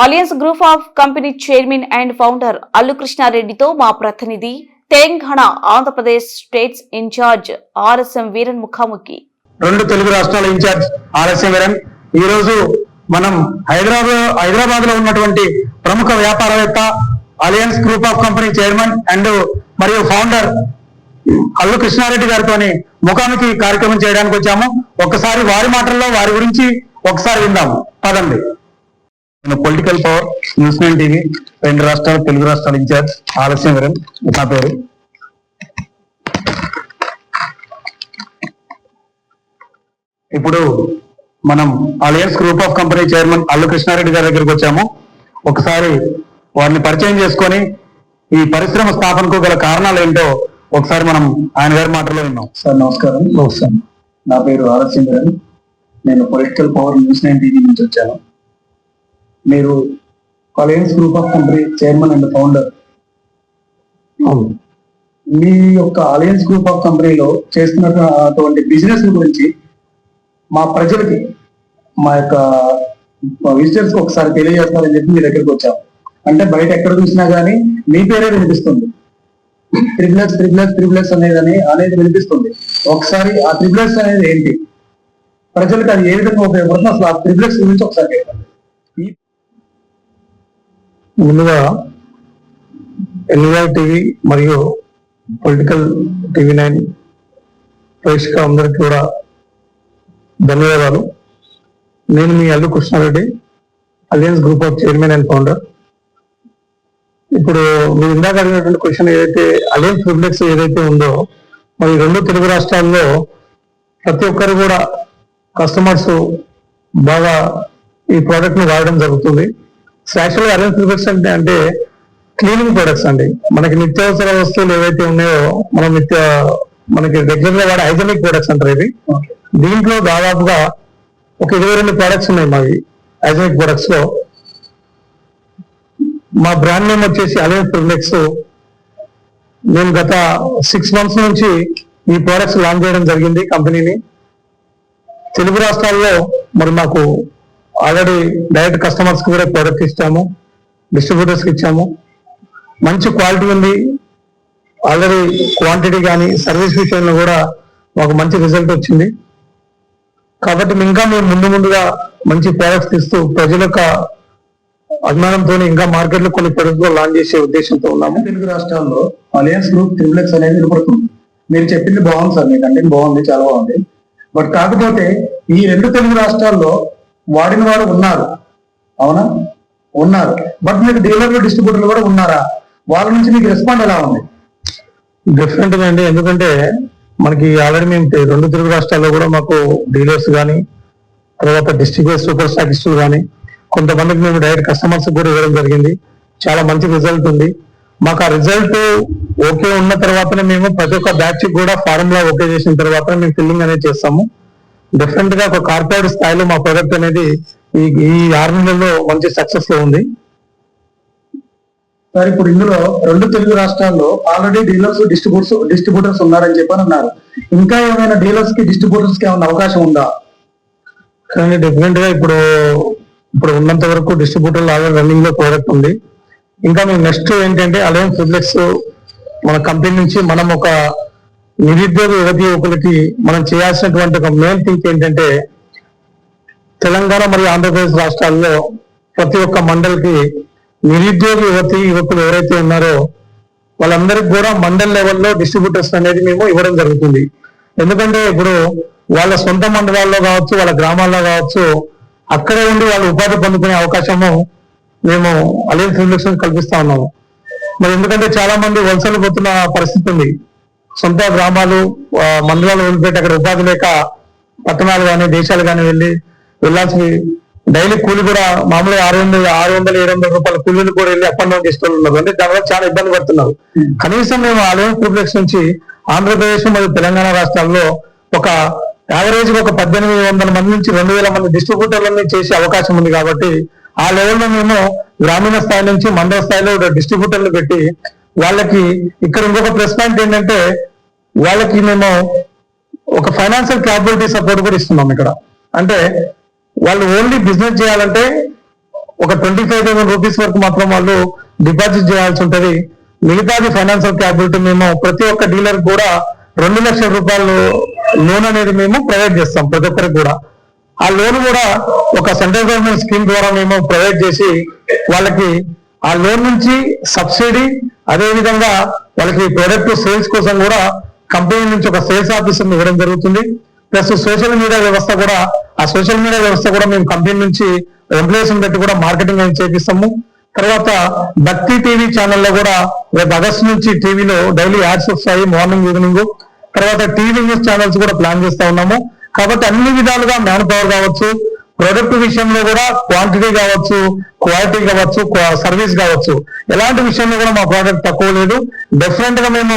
Alliance group of company chairman and founder Allu కృష్ణారెడ్డితో మా ప్రతినిధి Telangana Andhra Pradesh states in-charge RSM Veeran ముఖాముఖి. రెండు తెలుగు రాష్ట్రాల ఇన్ఛార్జ్ ఆర్ఎస్ఎం వీరన్. ఈ రోజు మనం హైదరాబాద్ హైదరాబాద్లో ఉన్నటువంటి ప్రముఖ వ్యాపారవేత్త alliance group of company chairman and మరియు ఫౌండర్ అల్లు కృష్ణారెడ్డి గారితో ముఖాముఖి కార్యక్రమం చేయడానికి వచ్చాము. ఒక్కసారి వారి మాటల్లో వారి గురించి ఒకసారి విందాము. పదండి. నేను political power news nine TV రెండు రాష్ట్రాల తెలుగు రాష్ట్రాల ఇన్ఛార్జ్ ఆలస్యం వీరన్ నా పేరు. ఇప్పుడు మనం Alliance group of company chairman Allu Krishna Reddy గారి దగ్గరికి వచ్చాము. ఒకసారి వారిని పరిచయం చేసుకొని ఈ పరిశ్రమ స్థాపనకు గల కారణాలు ఏంటో ఒకసారి మనం ఆయన గారి మాటలో విన్నాం. సార్ నమస్కారం. సార్ నా పేరు ఆలస్యం చంద్రన్ నేను political power news nine TV నుంచి వచ్చాను. మీరు alliance group of company chairman and founder. మీ యొక్క అలయన్స్ గ్రూప్ ఆఫ్ కంపెనీలో చేస్తున్నటువంటి బిజినెస్ గురించి మా ప్రజలకి మా యొక్క విజిటర్స్ ఒకసారి తెలియజేస్తారని చెప్పి మీ దగ్గరికి వచ్చాము అంటే బయట ఎక్కడ చూసినా గానీ మీ పేరే వినిపిస్తుంది. త్రిబులెక్స్ త్రిబులెక్స్ త్రిబులెక్స్ అనేది అని- అనేది వినిపిస్తుంది. ఒకసారి ఆ త్రిబులెక్స్ అనేది ఏంటి? ప్రజలకు అది ఏ విధంగా ఉపయోగపడుతుంది అసలు ఆ త్రిబులెక్స్ గురించి ఒకసారి చెప్పండి. ముందుగా ఎన్వై టీవీ మరియు పొలిటికల్ టీవీ నైన్ ప్రేక్షక అందరికీ కూడా ధన్యవాదాలు. నేను మీ Allu Krishna Reddy Alliance group of chairman and founder ఇప్పుడు మీరు ఇందాక అడిగినటువంటి క్వశ్చన్ ఏదైతే అలియన్స్ ప్రిబ్లెక్స్ ఏదైతే ఉందో మరి రెండు తెలుగు రాష్ట్రాల్లో ప్రతి ఒక్కరు కూడా కస్టమర్స్ బాగా ఈ ప్రోడక్ట్ని వాడడం జరుగుతుంది. యాక్చువల్గా అలియన్స్ ప్రొడక్ట్స్ అంటే అంటే క్లీనింగ్ ప్రొడక్ట్స్ అండి. మనకి నిత్యావసర వస్తువులు ఏవైతే ఉన్నాయో మనం నిత్య మనకి రెగ్యులర్గా వాడే హైజెనిక్ ప్రొడక్ట్స్ అంటారు ఇవి. దీంట్లో దాదాపుగా ఒక ఇరవై రెండు ప్రొడక్ట్స్ ఉన్నాయి మావి హైజెనిక్ ప్రొడక్ట్స్లో. మా బ్రాండ్ నేమ్ వచ్చేసి అలయన్స్ ప్రిబ్లెక్స్ మేము గత సిక్స్ మంత్స్ నుంచి ఈ ప్రొడక్ట్స్ లాంచ్ చేయడం జరిగింది కంపెనీని తెలుగు రాష్ట్రాల్లో మరి మాకు ఆల్రెడీ డైరెక్ట్ కస్టమర్స్కి కూడా ప్రోడక్ట్ ఇచ్చాము డిస్ట్రిబ్యూటర్స్కి ఇచ్చాము. మంచి క్వాలిటీ ఉంది. ఆల్రెడీ క్వాంటిటీ కానీ సర్వీస్ విషయంలో కూడా మాకు మంచి రిజల్ట్ వచ్చింది. కాబట్టి ఇంకా మేము ముందు ముందుగా మంచి ప్రోడక్ట్స్ ఇస్తూ ప్రజల యొక్క అభిమానంతో ఇంకా మార్కెట్లో కొన్ని ప్రొడక్ట్స్ లాంచ్ చేసే ఉద్దేశంతో ఉన్నాము. తెలుగు రాష్ట్రాల్లో అలయన్స్ గ్రూప్ త్రిబులెక్స్ అనేది నిలబడుతుంది మీరు చెప్పింది బాగుంది సార్ మీ కంటెంట్ బాగుంది చాలా బాగుంది. బట్ కాకపోతే ఈ రెండు తెలుగు రాష్ట్రాల్లో వాడిన వారు ఉన్నారు. అవునా? ఉన్నారు. బట్ మీకు డీలర్లు డిస్ట్రిబ్యూటర్లు కూడా ఉన్నారా? వాళ్ళ నుంచి మీకు రెస్పాండ్ ఎలా ఉంది? డిఫరెంట్ అండి. ఎందుకంటే మనకి ఆల్రెడీ మేము రెండు తెలుగు రాష్ట్రాల్లో కూడా మాకు డీలర్స్ కానీ తర్వాత డిస్ట్రిబ్యూటర్ సూపర్ స్టాకిస్టులు కానీ కొంతమందికి మేము డైరెక్ట్ కస్టమర్స్ కూడా ఇవ్వడం జరిగింది. చాలా మంచి రిజల్ట్ ఉంది. మాకు ఆ రిజల్ట్ ఓకే ఉన్న తర్వాతనే మేము ప్రతి ఒక్క బ్యాచ్ కూడా ఫార్ములా ఓకే చేసిన తర్వాత మేము ఫిల్లింగ్ అనేది చేస్తాము. డిఫరెంట్గా ఒక కార్పొరేట్ స్థాయిలో మా ప్రొడక్ట్ అనేది ఈ ఈ ఆరు నెలల్లో మంచి సక్సెస్లో ఉంది. సార్ ఇప్పుడు ఇందులో రెండు తెలుగు రాష్ట్రాల్లో ఆల్రెడీ డీలర్స్ డిస్ట్రిబ్యూటర్స్ డిస్ట్రిబ్యూటర్స్ ఉన్నారని చెప్పని అన్నారు. ఇంకా ఏమైనా డీలర్స్కి డిస్ట్రిబ్యూటర్స్కి ఏమైనా అవకాశం ఉందా? కానీ డెఫినెట్గా ఇప్పుడు ఇప్పుడు ఉన్నంత వరకు డిస్ట్రిబ్యూటర్ ఆల్రెడీ రన్నింగ్లో ప్రోడక్ట్ ఉంది. ఇంకా మేము నెక్స్ట్ ఏంటంటే అలయన్స్ ఫుడ్లెక్స్ మన కంపెనీ నుంచి మనం ఒక నిరుద్యోగ యువతి యువకులకి మనం చేయాల్సినటువంటి ఒక మెయిన్ థింక్ ఏంటంటే తెలంగాణ మరియు ఆంధ్రప్రదేశ్ రాష్ట్రాల్లో ప్రతి ఒక్క మండలికి నిరుద్యోగ యువతి యువకులు ఎవరైతే ఉన్నారో వాళ్ళందరికీ కూడా మండల్ లెవెల్లో డిస్ట్రిబ్యూటర్స్ అనేది మేము ఇవ్వడం జరుగుతుంది. ఎందుకంటే ఇప్పుడు వాళ్ళ సొంత మండలాల్లో కావచ్చు వాళ్ళ గ్రామాల్లో కావచ్చు అక్కడే ఉండి వాళ్ళు ఉపాధి పొందుకునే అవకాశము మేము అలయన్స్ ఇండక్షన్ కల్పిస్తా ఉన్నాము. మరి ఎందుకంటే చాలా మంది వలసలు పోతున్న పరిస్థితి ఉంది. సొంత గ్రామాలు మండలాలు వదిలిపెట్టి అక్కడ ఉపాధి లేక పట్టణాలు కానీ దేశాలు కానీ వెళ్ళి వెళ్ళాల్సి డైలీ కూలి కూడా మామూలుగా ఆరు వందల ఆరు వందల ఏడు వందల రూపాయల కూలీలు కూడా వెళ్ళి అప్ అండ్ డౌన్ చేస్తూ ఉన్నారు. అంటే దానివల్ల చాలా ఇబ్బంది పడుతున్నారు. కనీసం మేము అలయన్స్ ట్రిప్లెక్స్ నుంచి ఆంధ్రప్రదేశ్ మరియు తెలంగాణ రాష్ట్రాల్లో ఒక యావరేజ్ ఒక పద్దెనిమిది వందల మంది నుంచి రెండు వేల మంది డిస్ట్రిబ్యూటర్లని చేసే అవకాశం ఉంది కాబట్టి ఆ లెవెల్లో మేము గ్రామీణ స్థాయి నుంచి మండల స్థాయిలో డిస్ట్రిబ్యూటర్లు పెట్టి వాళ్ళకి ఇక్కడ ఇంకొక ప్లస్ పాయింట్ ఏంటంటే వాళ్ళకి మేము ఒక ఫైనాన్షియల్ క్యాపబిలిటీ సపోర్ట్ కూడా ఇస్తున్నాం ఇక్కడ. అంటే వాళ్ళు ఓన్లీ బిజినెస్ చేయాలంటే ఒక ట్వంటీ ఫైవ్ థౌసండ్ రూపీస్ వరకు మాత్రం వాళ్ళు డిపాజిట్ చేయాల్సి ఉంటుంది. మిగతాది ఫైనాన్షియల్ క్యాపబిలిటీ మేము ప్రతి ఒక్క డీలర్ కూడా రెండు లక్షల రూపాయలు లోన్ అనేది మేము ప్రొవైడ్ చేస్తాం ప్రతి ఒక్కరికి కూడా. ఆ లోన్ కూడా ఒక సెంట్రల్ గవర్నమెంట్ స్కీమ్ ద్వారా మేము ప్రొవైడ్ చేసి వాళ్ళకి ఆ లోన్ నుంచి సబ్సిడీ అదేవిధంగా వాళ్ళకి ప్రొడక్ట్ సేల్స్ కోసం కూడా కంపెనీ నుంచి ఒక సేల్స్ ఆఫీసర్ ఇవ్వడం జరుగుతుంది. ప్లస్ సోషల్ మీడియా వ్యవస్థ కూడా ఆ సోషల్ మీడియా వ్యవస్థ కూడా మేము కంపెనీ నుంచి ఎంప్లాయీస్ పెట్టి కూడా మార్కెటింగ్ అని చేపిస్తాము. తర్వాత భక్తి టీవీ ఛానల్లో కూడా రేపు ఆగస్టు నుంచి టీవీలో డైలీ యాడ్స్ వస్తాయి మార్నింగ్ ఈవినింగ్ తర్వాత టీవీ న్యూస్ ఛానల్స్ కూడా ప్లాన్ చేస్తా ఉన్నాము. కాబట్టి అన్ని విధాలుగా మ్యాన్ పవర్ కావచ్చు ప్రొడక్ట్ విషయంలో కూడా క్వాంటిటీ కావచ్చు క్వాలిటీ కావచ్చు సర్వీస్ కావచ్చు. ఎలాంటి విషయంలో కూడా మా ప్రోడక్ట్ తక్కువ లేదు. డెఫినెట్గా మేము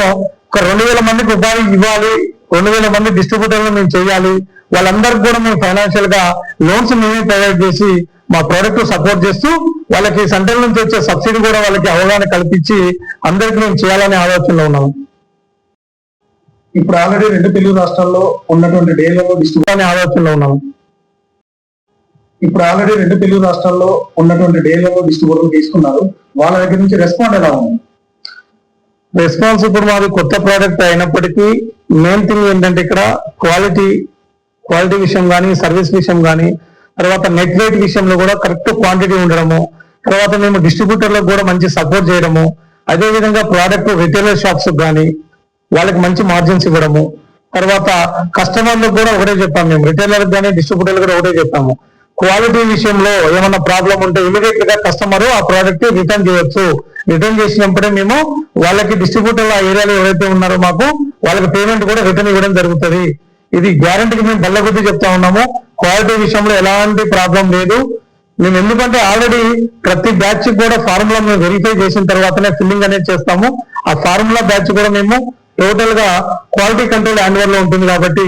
ఒక రెండు వేల మందికి ఉపాధి ఇవ్వాలి రెండు వేల మంది డిస్ట్రిబ్యూటర్లు మేము చేయాలి. వాళ్ళందరికీ కూడా మేము ఫైనాన్షియల్గా లోన్స్ మేమే ప్రొవైడ్ చేసి మా ప్రోడక్ట్ సపోర్ట్ చేస్తూ వాళ్ళకి సెంట్రల్ నుంచి వచ్చే సబ్సిడీ కూడా వాళ్ళకి అవగాహన కల్పించి అందరికీ మేము చేయాలనే ఆలోచనలో ఉన్నాము. ఇప్పుడు ఆల్రెడీ రెండు తెలుగు రాష్ట్రాల్లో ఉన్నటువంటి డీలర్లు డిస్ట్రిబ్యూటర్ అనే ఆలోచనలో ఉన్నాము. ఇప్పుడు ఆల్రెడీ రెండు తెలుగు రాష్ట్రాల్లో ఉన్నటువంటి డీలర్లు డిస్ట్రిబ్యూటర్లు తీసుకున్నారు. వాళ్ళ దగ్గర నుంచి రెస్పాండ్ ఎలా ఉంది? రెస్పాన్స్ ఇప్పుడు మాది కొత్త ప్రోడక్ట్ అయినప్పటికీ మెయిన్ థింగ్ ఏంటంటే ఇక్కడ క్వాలిటీ క్వాలిటీ విషయం కానీ సర్వీస్ విషయం కానీ తర్వాత నెట్ రేట్ విషయంలో కూడా కరెక్ట్ క్వాంటిటీ ఉండడము తర్వాత మేము డిస్ట్రిబ్యూటర్లకు కూడా మంచి సపోర్ట్ చేయడము అదేవిధంగా ప్రోడక్ట్ రిటైలర్ షాప్స్ కానీ వాళ్ళకి మంచి మార్జిన్స్ ఇవ్వడము తర్వాత కస్టమర్లకు కూడా ఒకటే చెప్పాము మేము రిటైలర్ కానీ డిస్ట్రిబ్యూటర్లకు కూడా ఒకటే చెప్పాము. క్వాలిటీ విషయంలో ఏమన్నా ప్రాబ్లం ఉంటే ఇమీడియట్గా కస్టమర్ ఆ ప్రోడక్ట్ రిటర్న్ చేయొచ్చు. రిటర్న్ చేసినప్పుడే మేము వాళ్ళకి డిస్ట్రిబ్యూటర్ ఆ ఏరియాలో ఎవరైతే ఉన్నారో మాకు వాళ్ళకి పేమెంట్ కూడా రిటర్న్ ఇవ్వడం జరుగుతుంది. ఇది గ్యారంటీకి మేము బల్ల చెప్తా ఉన్నాము. క్వాలిటీ విషయంలో ఎలాంటి ప్రాబ్లం లేదు. మేము ఎందుకంటే ఆల్రెడీ ప్రతి బ్యాచ్ కూడా ఫార్ములా మేము వెరిఫై చేసిన తర్వాతనే ఫిల్లింగ్ అనేది చేస్తాము. ఆ ఫార్ములా బ్యాచ్ కూడా మేము టోటల్గా క్వాలిటీ కంట్రోల్ హ్యాండ్లో ఉంటుంది కాబట్టి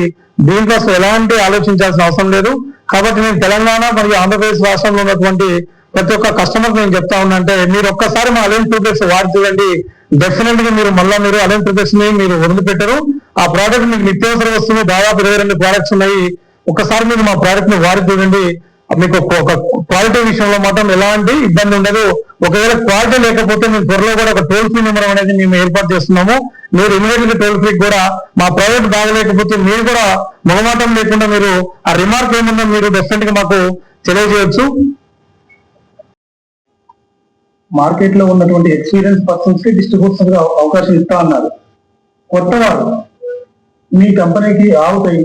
దీనికోసం అసలు ఎలాంటి ఆలోచించాల్సిన అవసరం లేదు. కాబట్టి నేను తెలంగాణ మరియు ఆంధ్రప్రదేశ్ రాష్ట్రంలో ఉన్నటువంటి ప్రతి ఒక్క కస్టమర్ నేను చెప్తా ఉన్నంటే మీరు ఒక్కసారి మా అలెన్ ప్రిపెక్స్ వాడి చూడండి. డెఫినెట్గా మీరు మళ్ళీ మీరు అలెన్ ప్రొడక్ట్స్ని మీరు వదిలిపెట్టరు. ఆ ప్రోడక్ట్ మీకు నిత్యావసర వస్తువు దాదాపు ఇరవై రెండు ప్రోడక్ట్స్ ఉన్నాయి. ఒకసారి మీరు మా ప్రోడక్ట్ని వాడి చూడండి. మీకు ఒక క్వాలిటీ విషయంలో మాత్రం ఎలాంటి ఇబ్బంది ఉండదు. ఒకవేళ క్వాలిటీ లేకపోతే మేము త్వరలో కూడా ఒక టోల్ ఫ్రీ నెంబర్ అనేది మేము ఏర్పాటు చేస్తున్నాము. మీరు ఇమీడియట్గా టోల్ ఫ్రీ కూడా మా ప్రైవేట్ బాగలేకపోతే మీరు కూడా మొహమాటం లేకుండా మీరు ఆ రిమార్క్ ఏమన్నా మీరు డెఫినెట్గా మాకు తెలియజేయచ్చు. మార్కెట్లో ఉన్నటువంటి ఎక్స్పీరియన్స్ పర్సన్స్కి డిస్ట్రిబ్యూటర్స్గా అవకాశం ఇస్తా అన్నారు. కొత్త వారు మీ కంపెనీకి ఆవుతాయి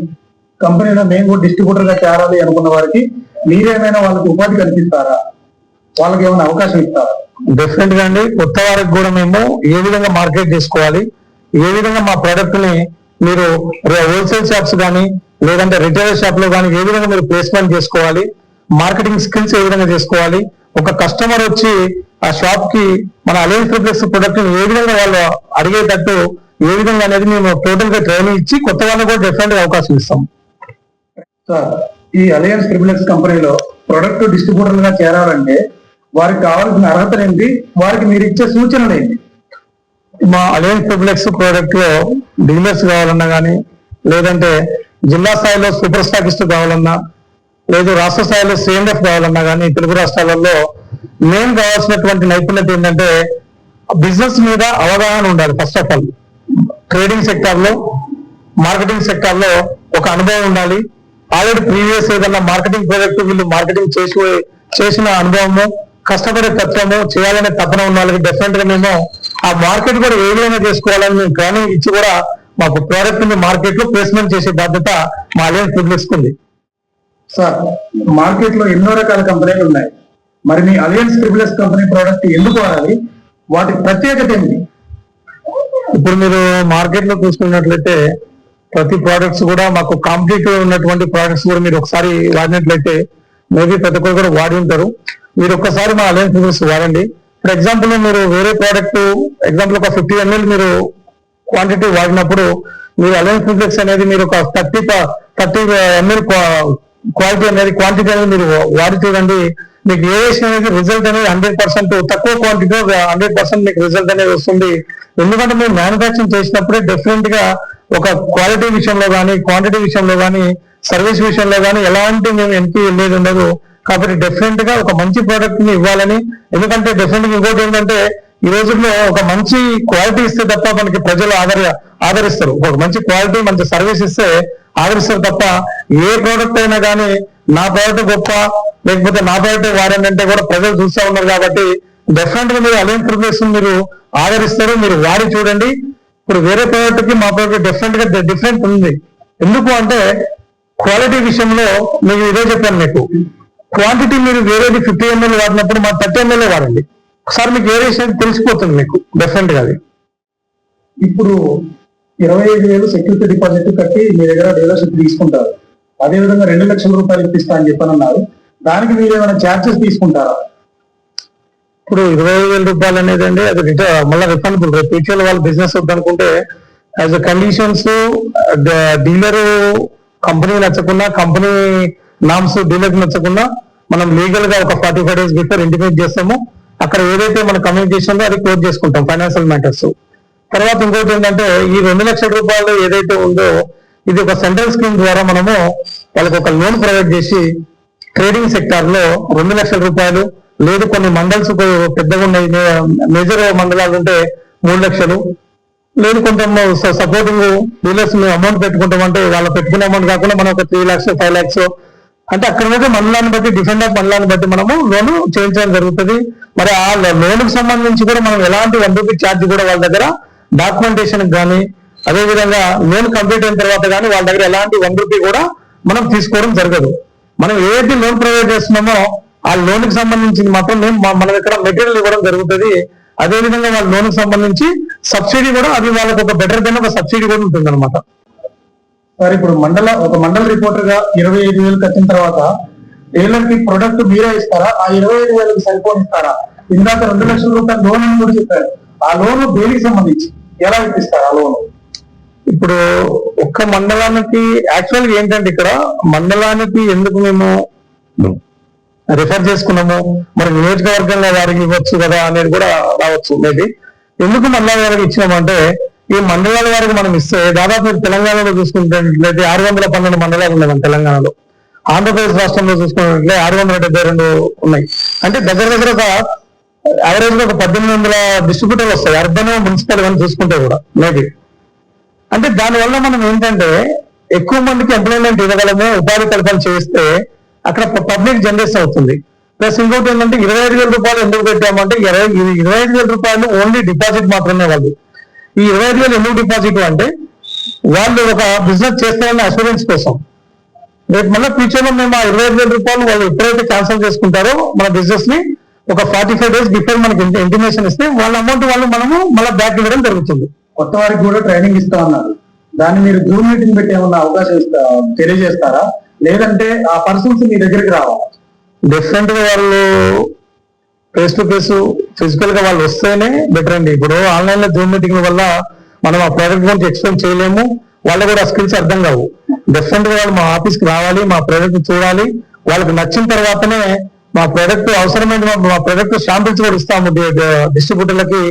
కంపెనీలో మేము కూడా డిస్ట్రిబ్యూటర్గా చేరాలి అనుకున్న వారికి మీరేమైనా వాళ్ళకి ఉపాధి కల్పిస్తారా? వాళ్ళకి ఏమైనా అవకాశం ఇస్తారా? డెఫినెట్గా అండి. కొత్త వారికి కూడా మేము ఏ విధంగా మార్కెట్ చేసుకోవాలి ఏ విధంగా మా ప్రోడక్ట్ని మీరు హోల్సేల్ షాప్స్ కానీ లేదంటే రిటైల్ షాప్లో కానీ ఏ విధంగా మీరు ప్లేస్మెంట్ చేసుకోవాలి మార్కెటింగ్ స్కిల్స్ ఏ విధంగా చేసుకోవాలి ఒక కస్టమర్ వచ్చి ఆ షాప్కి మన అలయన్స్ ట్రిప్లెక్స్ ప్రొడక్ట్ని ఏ విధంగా వాళ్ళు అడిగేటట్టు ఏ విధంగా అనేది మేము టోటల్గా ట్రైనింగ్ ఇచ్చి కొత్త వాళ్ళకి కూడా డెఫినెట్గా అవకాశం ఇస్తాం. సార్ ఈ అలయన్స్ ట్రిపుల్ఎక్స్ కంపెనీలో ప్రొడక్ట్ డిస్ట్రిబ్యూటర్గా చేరాలంటే వారికి కావాల్సిన అర్హతలు ఏంటి? వారికి మీరు ఇచ్చే సూచనలు ఏంటి? మా అలయన్స్ పబ్లిక్స్ ప్రోడక్ట్లో డీలర్స్ కావాలన్నా కానీ లేదంటే జిల్లా స్థాయిలో సూపర్ స్టాకిస్ట్ కావాలన్నా లేదు రాష్ట్ర స్థాయిలో సిఎంఎఫ్ కావాలన్నా కానీ తెలుగు రాష్ట్రాలలో మేము కావాల్సినటువంటి నైపుణ్యత ఏంటంటే బిజినెస్ మీద అవగాహన ఉండాలి ఫస్ట్ ఆఫ్ ఆల్ ట్రేడింగ్ సెక్టార్లో మార్కెటింగ్ సెక్టార్లో ఒక అనుభవం ఉండాలి. ఆల్రెడీ ప్రీవియస్ ఏదన్నా మార్కెటింగ్ ప్రోడక్ట్ వీళ్ళు మార్కెటింగ్ చేసి చేసిన అనుభవము కష్టపడే తత్వము చేయాలనే తపన ఉన్న వాళ్ళకి డెఫినెట్గా మేము ఆ మార్కెట్ కూడా ఏ విధంగా చేసుకోవాలని మేము ట్రైనింగ్ ఇచ్చి కూడా మాకు ప్రోడక్ట్ని మార్కెట్లో ప్లేస్మెంట్ చేసే బాధ్యత మా అలయన్స్ ఉంది సార్ మార్కెట్లో ఎన్నో రకాల కంపెనీలు ఉన్నాయి. మరి మీ alliance triple S company product ఎందుకు వాడాలి? వాటి ప్రత్యేకత ఏంటి? ఇప్పుడు మీరు మార్కెట్లో చూసుకున్నట్లయితే ప్రతి ప్రోడక్ట్స్ కూడా మాకు కాంపిటేటివ్ ఉన్నటువంటి ప్రోడక్ట్స్ కూడా మీరు ఒకసారి వాడినట్లయితే మేబీ ప్రతి ఒక్కరు కూడా వాడి ఉంటారు. మీరు ఒక్కసారి మా అలయన్స్ బిజినెస్ వాడండి. ఫర్ ఎగ్జాంపుల్ మీరు వేరే ప్రోడక్ట్ ఎగ్జాంపుల్ ఒక ఫిఫ్టీ ఎంఎల్ మీరు క్వాంటిటీ వాడినప్పుడు మీరు అలయన్స్ బిజినెస్ అనేది మీరు ఒక థర్టీ థర్టీ ఎంఎల్ క్వాలిటీ అనేది క్వాంటిటీ అనేది మీరు వాడి చూడండి. మీకు ఏ విషయం అనేది రిజల్ట్ అనేది హండ్రెడ్ పర్సెంట్ తక్కువ క్వాంటిటీలో హండ్రెడ్ పర్సెంట్ మీకు రిజల్ట్ అనేది వస్తుంది. ఎందుకంటే మీరు మ్యానుఫ్యాక్చరింగ్ చేసినప్పుడే డిఫరెంట్గా ఒక క్వాలిటీ విషయంలో కానీ క్వాంటిటీ విషయంలో కానీ సర్వీస్ విషయంలో కానీ ఎలాంటి మేము ఎంపీ వెళ్ళేది ఉండదు కాబట్టి డెఫినెట్గా ఒక మంచి ప్రోడక్ట్ని ఇవ్వాలని ఎందుకంటే డెఫినెట్గా ఇంకోటి ఏంటంటే ఈ రోజుల్లో ఒక మంచి క్వాలిటీ ఇస్తే తప్ప మనకి ప్రజలు ఆదరి ఆదరిస్తారు. ఒక మంచి క్వాలిటీ మంచి సర్వీస్ ఇస్తే ఆదరిస్తారు తప్ప ఏ ప్రోడక్ట్ అయినా కానీ నా ప్రోడక్ట్ గొప్ప లేకపోతే నా ప్రోడక్ట్ వాడండి కూడా ప్రజలు చూస్తూ ఉన్నారు కాబట్టి డెఫినెట్గా మీరు అలైన్ ప్రిపరేషన్ మీరు ఆదరిస్తారు మీరు వాడి చూడండి. ఇప్పుడు వేరే ప్రోడక్ట్కి మా ప్రోడక్ట్ డెఫినెట్గా డిఫరెంట్ ఉంది. ఎందుకు అంటే క్వాలిటీ విషయంలో మీకు ఇదే చెప్పాను మీకు. క్వాంటిటీ మీరు వేరేది ఫిఫ్టీ ఎంఎల్ వాడినప్పుడు మా థర్టీ ఎంఎల్ వాడండి. ఒకసారి మీకు వేరియేషన్ తెలిసిపోతుంది మీకు డెఫినెట్గా అది. ఇప్పుడు ఇరవై ఐదు వేలు సెక్యూరిటీ డిపాజిట్ కట్టి మీ దగ్గర డీలర్షిప్ తీసుకుంటారు. అదే విధంగా రెండు లక్షల రూపాయలు ఇప్పిస్తా అని చెప్పని అన్నారు దానికి మీరు ఏమైనా ఛార్జెస్ తీసుకుంటారా? ఇప్పుడు ఇరవై ఐదు వేల రూపాయలు అనేది అండి అది మళ్ళీ రిఫండబుల్ రేపు ఫ్యూచర్ వాళ్ళు బిజినెస్ వద్దనుకుంటే as a conditions dealer company నచ్చకుండా company norms dealer నచ్చకుండా మనం లీగల్గా ఒక forty five days before intimate చేస్తాము. అక్కడ ఏదైతే మన కమ్యూనికేషన్ అది క్లోజ్ చేసుకుంటాం ఫైనాన్షియల్ మ్యాటర్స్ తర్వాత ఇంకోటి ఏంటంటే ఈ రెండు లక్షల రూపాయలు ఏదైతే ఉందో ఇది ఒక సెంట్రల్ స్కీమ్ ద్వారా మనము వాళ్ళకి ఒక లోన్ ప్రొవైడ్ చేసి ట్రేడింగ్ సెక్టార్లో రెండు లక్షల రూపాయలు లేదు కొన్ని మండల్స్ పెద్దగా ఉన్నాయి మేజర్ మండలాలు ఉంటే మూడు లక్షలు లేదు కొంచెం సపోర్టింగ్ డీలర్స్ మేము అమౌంట్ పెట్టుకుంటామంటే వాళ్ళు పెట్టుకునే అమౌంట్ కాకుండా మనం ఒక త్రీ లాక్స్ ఫైవ్ లాక్స్ అంటే అక్కడ మీద మండలాన్ని బట్టి డిఫెండ్ ఆఫ్ మండలాన్ని బట్టి మనము లోన్ చేయించడం జరుగుతుంది. మరి ఆ లోన్కి సంబంధించి కూడా మనం ఎలాంటి వన్ రూపీ ఛార్జ్ కూడా వాళ్ళ దగ్గర డాక్యుమెంటేషన్ కానీ అదేవిధంగా లోన్ కంప్లీట్ అయిన తర్వాత కానీ వాళ్ళ దగ్గర ఎలాంటి వన్ రూపీ కూడా మనం తీసుకోవడం జరగదు. మనం ఏదైతే లోన్ ప్రొవైడ్ చేస్తున్నామో ఆ లోన్కి సంబంధించి మాత్రం మేము మన దగ్గర మెటీరియల్ ఇవ్వడం జరుగుతుంది. అదే విధంగా వాళ్ళ లోన్కి సంబంధించి సబ్సిడీ కూడా అది వాళ్ళకి ఒక బెటర్ దెన్ ఒక సబ్సిడీ కూడా ఉంటుంది అనమాట సార్ ఇప్పుడు మండల ఒక మండల రిపోర్టర్గా ఇరవై ఐదు వేలు కట్టిన తర్వాత డీలర్కి ప్రొడక్ట్ మీరే ఇస్తారా? ఆ ఇరవై ఐదు వేలకు సరిపోని ఇస్తారా? ఇందాక రెండు లక్షల రూపాయలు లోన్ అని కూడా చెప్పారు. ఆ లోన్ దేనికి సంబంధించి? ఎలా ఇప్పిస్తారు ఆ లోన్? ఇప్పుడు ఒక్క మండలానికి యాక్చువల్గా ఏంటంటే ఇక్కడ మండలానికి ఎందుకు మేము రిఫర్ చేసుకున్నాము? మరి నియోజకవర్గంలో వారికి ఇవ్వచ్చు కదా అనేది కూడా రావచ్చు. మేబీ ఎందుకు మండలాల వారికి ఇచ్చినామంటే ఈ మండలాల వారికి మనం ఇస్తే దాదాపు తెలంగాణలో చూసుకుంటే ఆరు వందల పన్నెండు మండలాలు ఉన్నాయి మన తెలంగాణలో. ఆంధ్రప్రదేశ్ రాష్ట్రంలో చూసుకున్నట్లయితే ఆరు వందల డెబ్బై రెండు ఉన్నాయి. అంటే దగ్గర దగ్గర ఒక యావరేజ్లో ఒక పద్దెనిమిది వందల డిస్ట్రిబ్యూటర్లు వస్తాయి. అర్బన్ మున్సిపల్ అని చూసుకుంటే కూడా మేబీ అంటే దానివల్ల మనం ఏంటంటే ఎక్కువ మందికి ఎంప్లాయ్మెంట్ ఇవ్వగలము ఉపాధి కల్పన చేస్తే అక్కడ పబ్లిక్ జనరేషన్ అవుతుంది. ప్లస్ ఇంకోటి ఏంటంటే ఇరవై ఐదు వేల రూపాయలు ఎందుకు పెట్టామంటే ఇరవై ఇరవై ఐదు వేల రూపాయలు ఓన్లీ డిపాజిట్ మాత్రమే వాళ్ళు ఈ ఇరవై ఐదు వేలు ఎందుకు డిపాజిట్ అంటే వాళ్ళు ఒక బిజినెస్ చేస్తారన్న అసూరెన్స్ కోసం. రేపు మళ్ళీ ఫ్యూచర్లో మేము ఆ ఇరవై ఐదు వేల రూపాయలు వాళ్ళు ఎప్పుడైతే క్యాన్సిల్ చేసుకుంటారో మన బిజినెస్ని ఒక ఫార్టీ ఫైవ్ డేస్ బిఫోర్ మనకి ఇంటిమేషన్ ఇస్తే వాళ్ళ అమౌంట్ వాళ్ళు మనము మళ్ళీ బ్యాక్ ఇవ్వడం జరుగుతుంది. కొత్త వారికి కూడా ట్రైనింగ్ ఇస్తా అన్నారు. దాన్ని మీరు జూమ్ మీటింగ్ పెట్టి ఏమన్నా అవకాశం ఇస్తా తెలియజేస్తారా? లేదంటే ఆ పర్సన్స్ మీ దగ్గరికి రావాలా? డిఫరెంట్గా వాళ్ళు ఫేస్ టు ఫేస్ ఫిజికల్గా వాళ్ళు వస్తేనే బెటర్ అండి. ఇప్పుడు ఆన్లైన్లో జూమ్ మీటింగ్ వల్ల మనం ఆ ప్రోడక్ట్ గురించి ఎక్స్ప్లెయిన్ చేయలేము. వాళ్ళు కూడా స్కిల్స్ అర్థం కావు. డిఫరెంట్గా వాళ్ళు మా ఆఫీస్కి రావాలి మా ప్రోడక్ట్ చూడాలి. వాళ్ళకి నచ్చిన తర్వాతనే మా ప్రోడక్ట్ అవసరమైన మా ప్రోడక్ట్ శాంపిల్స్ కూడా ఇస్తాము డిస్ట్రిబ్యూటర్లకి